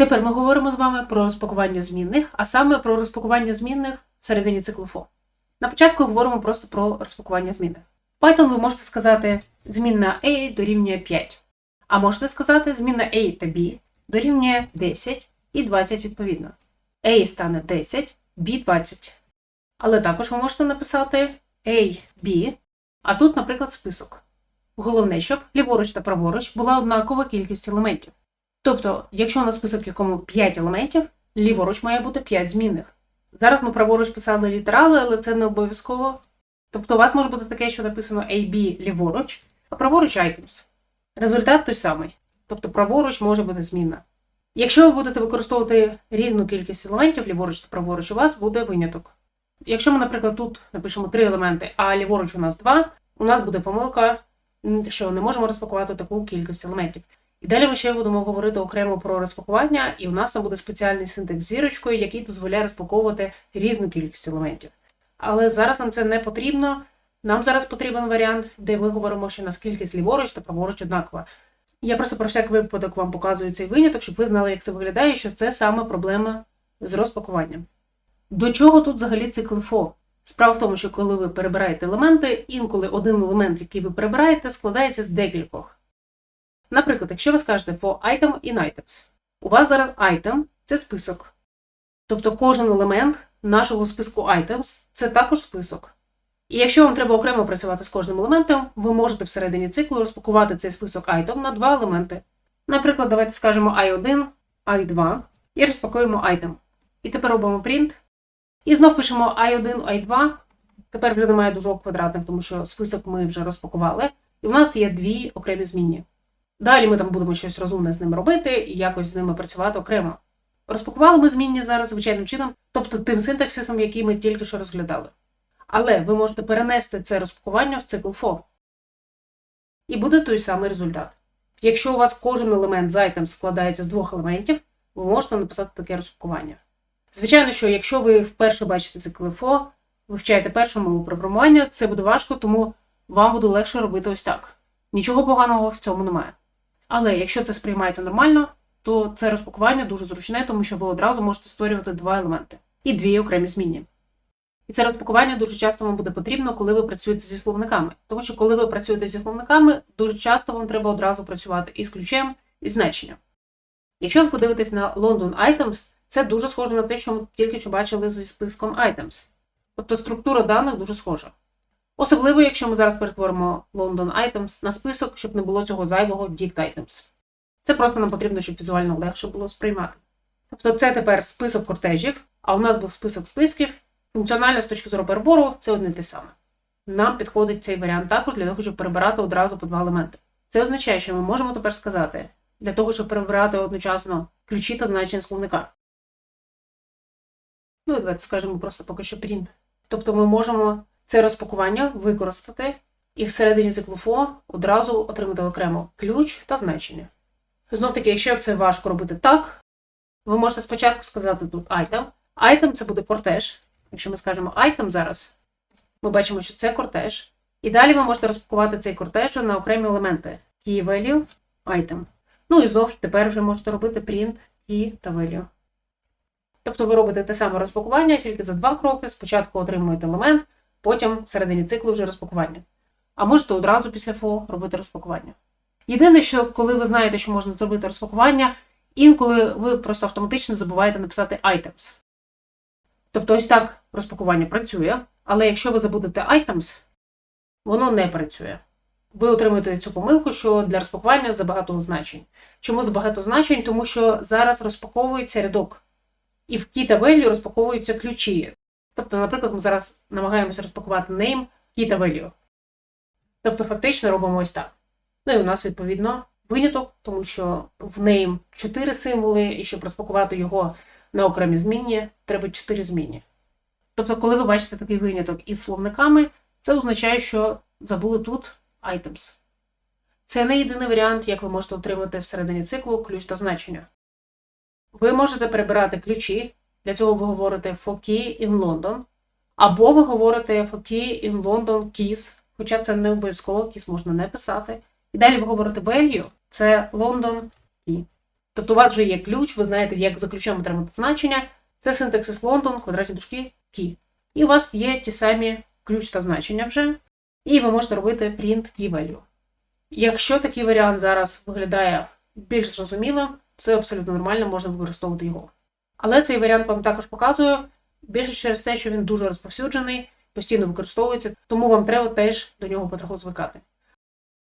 Тепер ми говоримо з вами про розпакування змінних, а саме про розпакування змінних всередині циклу for. На початку говоримо просто про розпакування змінних. В Python ви можете сказати змінна A дорівнює 5. А можете сказати змінна A та B дорівнює 10 і 20 відповідно. A стане 10, B 20. Але також ви можете написати A, B, а тут, наприклад, список. Головне, щоб ліворуч та праворуч була однакова кількість елементів. Тобто, якщо у нас список, в якому 5 елементів, ліворуч має бути 5 змінних. Зараз ми праворуч писали літерали, але це не обов'язково. Тобто, у вас може бути таке, що написано AB ліворуч, а праворуч items. Результат той самий. Тобто праворуч може бути змінна. Якщо ви будете використовувати різну кількість елементів ліворуч та праворуч, у вас буде виняток. Якщо ми, наприклад, тут напишемо 3 елементи, а ліворуч у нас 2, у нас буде помилка, що не можемо розпакувати таку кількість елементів. І далі ми ще будемо говорити окремо про розпакування, і у нас там буде спеціальний синтекс зірочкою, який дозволяє розпаковувати різну кількість елементів. Але зараз нам це не потрібно. Нам зараз потрібен варіант, де ми говоримо, що у нас та праворуч однакова. Я просто про всяк випадок вам показую цей виняток, щоб ви знали, як це виглядає, що це саме проблема з розпакуванням. До чого тут взагалі цикл FO? Справа в тому, що коли ви перебираєте елементи, інколи один елемент, який ви перебираєте, складається з декількох. Наприклад, якщо ви скажете for item in items, у вас зараз item – це список. Тобто кожен елемент нашого списку items – це також список. І якщо вам треба окремо працювати з кожним елементом, ви можете всередині циклу розпакувати цей список item на два елементи. Наприклад, давайте скажемо i1, i2 і розпакуємо item. І тепер робимо print. І знов пишемо i1, i2. Тепер вже немає дужок квадратних, тому що список ми вже розпакували. І у нас є дві окремі змінні. Далі ми там будемо щось розумне з ними робити і якось з ними працювати окремо. Розпакували ми змінні зараз звичайним чином, тобто тим синтаксисом, який ми тільки що розглядали. Але ви можете перенести це розпакування в цикл for. І буде той самий результат. Якщо у вас кожен елемент з item складається з двох елементів, ви можете написати таке розпакування. Звичайно, що якщо ви вперше бачите цикл for, вивчаєте першу мову програмування, це буде важко, тому вам буде легше робити ось так. Нічого поганого в цьому немає. Але якщо це сприймається нормально, то це розпакування дуже зручне, тому що ви одразу можете створювати два елементи і дві окремі змінні. І це розпакування дуже часто вам буде потрібно, коли ви працюєте зі словниками. Тому що коли ви працюєте зі словниками, дуже часто вам треба одразу працювати із ключем, і значенням. Якщо ви подивитесь на London Items, це дуже схоже на те, що ми тільки що бачили зі списком Items. Тобто структура даних дуже схожа. Особливо, якщо ми зараз перетворимо London Items на список, щоб не було цього зайвого Dict Items. Це просто нам потрібно, щоб візуально легше було сприймати. Тобто це тепер список кортежів, а у нас був список списків. Функціонально з точки зору перебору це одне те саме. Нам підходить цей варіант також для того, щоб перебирати одразу по два елементи. Це означає, що ми можемо тепер сказати для того, щоб перебирати одночасно ключі та значення словника. Ну, давайте скажемо просто поки що print. Тобто ми можемо це розпакування використати і всередині циклу for одразу отримати окремо ключ та значення. Знов таки, якщо це важко робити так, ви можете спочатку сказати тут item. Item це буде кортеж. Якщо ми скажемо item зараз, ми бачимо, що це кортеж. І далі ви можете розпакувати цей кортеж на окремі елементи. Key value, item. Ну і знов тепер вже можете робити print key та value. Тобто ви робите те саме розпакування, тільки за два кроки. Спочатку отримуєте елемент, потім всередині циклу вже розпакування. А можете одразу після FO робити розпакування. Єдине, що коли ви знаєте, що можна зробити розпакування, інколи ви просто автоматично забуваєте написати items. Тобто ось так розпакування працює, але якщо ви забудете items, воно не працює. Ви отримуєте цю помилку, що для розпакування забагато значень. Чому забагато значень? Тому що зараз розпаковується рядок. І в key та value розпаковуються ключі. Тобто, наприклад, ми зараз намагаємося розпакувати name, key та value. Тобто, фактично робимо ось так. Ну і у нас, відповідно, виняток, тому що в name 4 символи, і щоб розпакувати його на окремі змінні, треба 4 змінні. Тобто, коли ви бачите такий виняток із словниками, це означає, що забули тут items. Це не єдиний варіант, як ви можете отримати всередині циклу ключ та значення. Ви можете перебирати ключі, для цього ви говорите for key in London, або ви говорите for key in London keys, хоча це не обов'язково, keys можна не писати. І далі ви говорите value, це London key. Тобто у вас вже є ключ, ви знаєте, як за ключем отримати значення. Це синтаксис London, квадратні дужки, key. І у вас є ті самі ключ та значення вже, і ви можете робити print key value. Якщо такий варіант зараз виглядає більш зрозумілим, це абсолютно нормально, можна використовувати його. Але цей варіант вам також показую більше через те, що він дуже розповсюджений, постійно використовується, тому вам треба теж до нього потроху звикати.